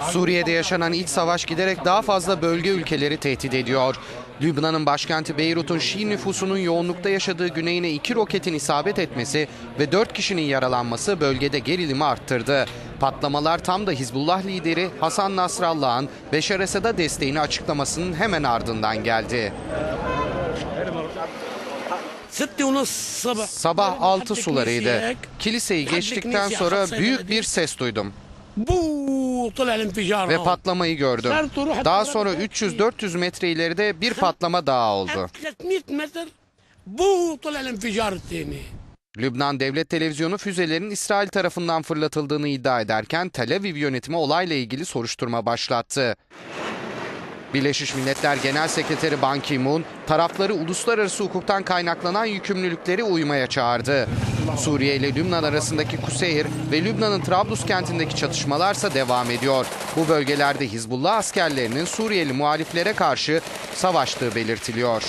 Suriye'de yaşanan iç savaş giderek daha fazla bölge ülkeleri tehdit ediyor. Lübnan'ın başkenti Beyrut'un Şii nüfusunun yoğunlukta yaşadığı güneyine iki roketin isabet etmesi ve dört kişinin yaralanması bölgede gerilimi arttırdı. Patlamalar tam da Hizbullah lideri Hasan Nasrallah'ın Beşar Esad'a desteğini açıklamasının hemen ardından geldi. Sabah 6 sularıydı. Kiliseyi geçtikten sonra büyük bir ses duydum. Bu ve patlamayı gördüm. Daha sonra 300-400 metre ileride bir patlama daha oldu. Lübnan Devlet Televizyonu füzelerin İsrail tarafından fırlatıldığını iddia ederken Tel Aviv yönetimi olayla ilgili soruşturma başlattı. Birleşmiş Milletler Genel Sekreteri Ban Ki-moon tarafları uluslararası hukuktan kaynaklanan yükümlülükleri uymaya çağırdı. Suriye ile Lübnan arasındaki Kuseyir ve Lübnan'ın Trablus kentindeki çatışmalarsa devam ediyor. Bu bölgelerde Hizbullah askerlerinin Suriyeli muhaliflere karşı savaştığı belirtiliyor.